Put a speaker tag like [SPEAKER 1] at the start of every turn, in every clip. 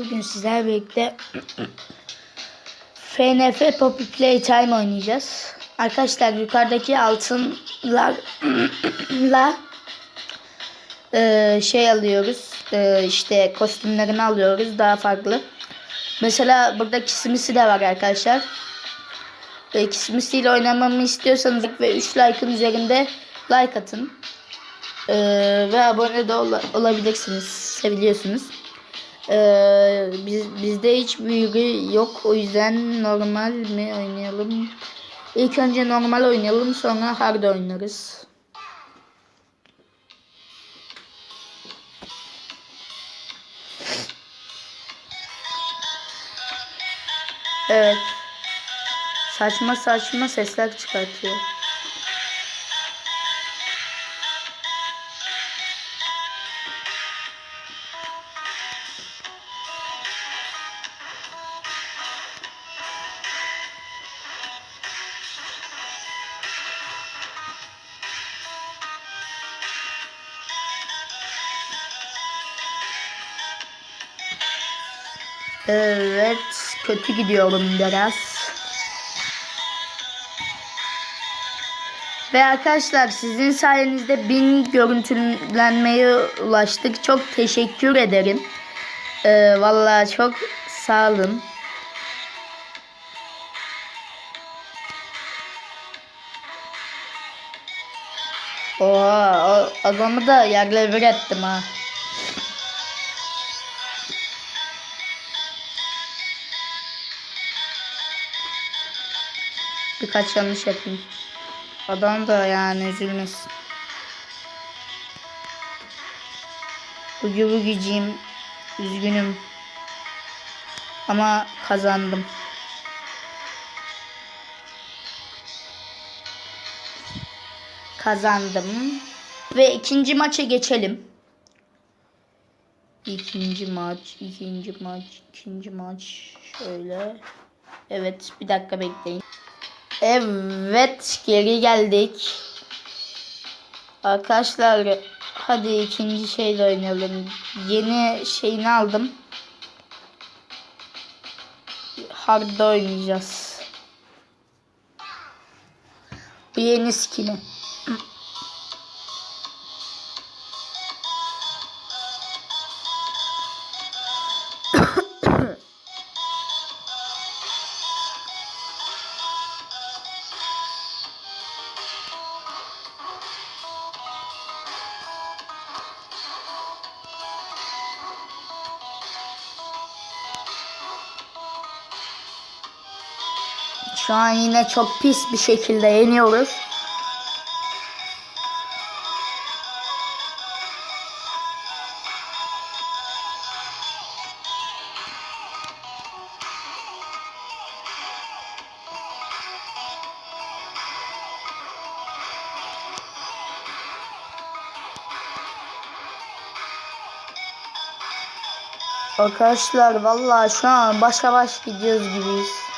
[SPEAKER 1] Bugün sizlerle birlikte FNF Poppy Playtime oynayacağız. Arkadaşlar yukarıdaki altınlarla e, şey alıyoruz. E, işte kostümlerini alıyoruz daha farklı. Mesela burada kisimisi de var arkadaşlar. E, kisimisiyle oynamamı istiyorsanız ve 3 like'ın üzerinde like atın. E, ve abone de ola- olabilirsiniz. Seviliyorsunuz. Ee, biz, bizde hiç büyüğü yok. O yüzden normal mi oynayalım? İlk önce normal oynayalım sonra hard oynarız. Evet. Saçma saçma sesler çıkartıyor. Evet, kötü gidiyorum biraz. Ve arkadaşlar sizin sayenizde bin görüntülenmeye ulaştık. Çok teşekkür ederim. Ee, vallahi çok sağ olun. Oha, adamı da yerle bir ettim ha. Birkaç yanlış yapayım. Adam da yani üzülmesin. Bucu bugucuyum. Üzgünüm. Ama kazandım. Kazandım. Ve ikinci maça geçelim. İkinci maç, ikinci maç, ikinci maç. Şöyle. Evet, bir dakika bekleyin. Evet geri geldik. Arkadaşlar hadi ikinci şeyle oynayalım. Yeni şeyini aldım. Hard'da oynayacağız. Bu yeni skin'i. Şu an yine çok pis bir şekilde yeniyoruz. Arkadaşlar vallahi şu an başa baş gidiyoruz gibiyiz.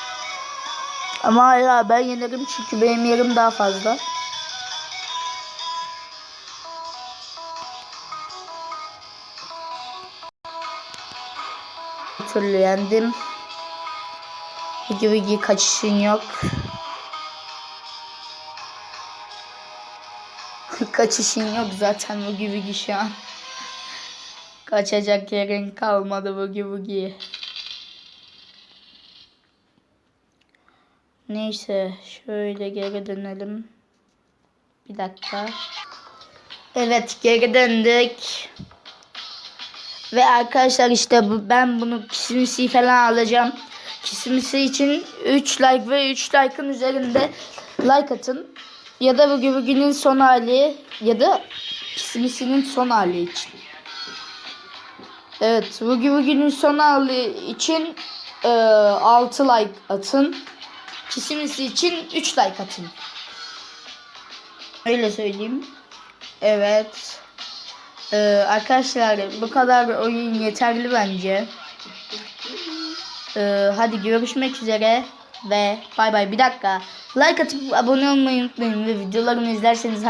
[SPEAKER 1] Ama hala ben yenerim çünkü benim yerim daha fazla. Bir türlü yendim. Vigi vigi kaçışın yok. kaçışın yok zaten Vigi vigi şu an. Kaçacak yerin kalmadı Vigi vigi. Neyse şöyle geri dönelim. Bir dakika. Evet geri döndük. Ve arkadaşlar işte bu, ben bunu kisimisi falan alacağım. Kisimisi için 3 like ve 3 like'ın üzerinde like atın. Ya da bugün bugünün son hali ya da kisimisinin son hali için. Evet bugün bugünün son hali için e, 6 like atın. Kesimisi için 3 like atın. Öyle söyleyeyim. Evet. Ee, arkadaşlar bu kadar oyun yeterli bence. Ee, hadi görüşmek üzere ve bay bay. Bir dakika. Like atıp abone olmayı unutmayın ve videolarımı izlerseniz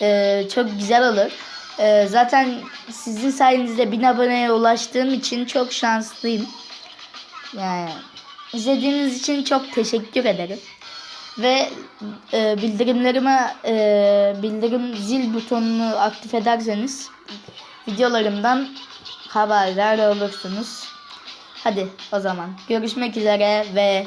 [SPEAKER 1] e, çok güzel olur. Ee, zaten sizin sayenizde 1000 aboneye ulaştığım için çok şanslıyım. Yani izlediğiniz için çok teşekkür ederim. Ve e, bildirimlerime e, bildirim zil butonunu aktif ederseniz videolarımdan haberdar olursunuz. Hadi o zaman görüşmek üzere ve